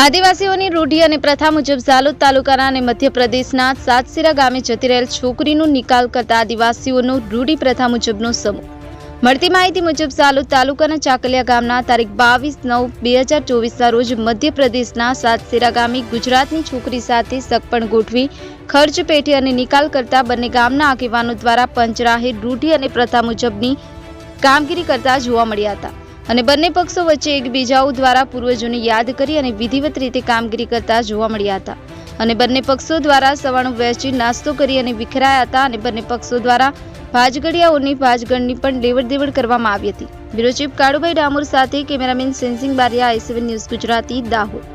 આદિવાસીઓની રૂઢી અને પ્રથા મુજબ ઝાલોદ તાલુકાના અને મધ્યપ્રદેશના સાતસીરા ગામે જતી રહેલ છોકરીનો નિકાલ કરતા આદિવાસીઓનો રૂઢી પ્રથા મુજબનો સમૂહ. મળતી માહિતી મુજબ ઝાલોદ તાલુકાના ચાકલિયા ગામના તારીખ બાવીસ નવ બે હજાર ચોવીસના રોજ મધ્યપ્રદેશના સાતસીરા ગામે ગુજરાતની છોકરી સાથે સગપણ ગોઠવી, ખર્ચ પેઠી અને નિકાલ કરતા બંને ગામના આગેવાનો દ્વારા પંચરાહે રૂઢી અને પ્રથા મુજબની કામગીરી કરતા જોવા મળ્યા હતા. અને બંને પક્ષો વચ્ચે એકબીજાઓ દ્વારા પૂર્વજોને યાદ કરી અને વિધિવત રીતે કામગીરી કરતા જોવા મળ્યા હતા. અને બંને પક્ષો દ્વારા સવાણું વહેંચી નાસ્તો કરી અને વિખરાયા હતા અને બંને પક્ષો દ્વારા ભાજગડિયાઓની ભાજગણની પણ લેવડ દેવડ કરવામાં આવી હતી. બ્યુરો કાળુભાઈ ડામોર સાથે cameraman Sensing Bariya, I news Gujarati, Dahod.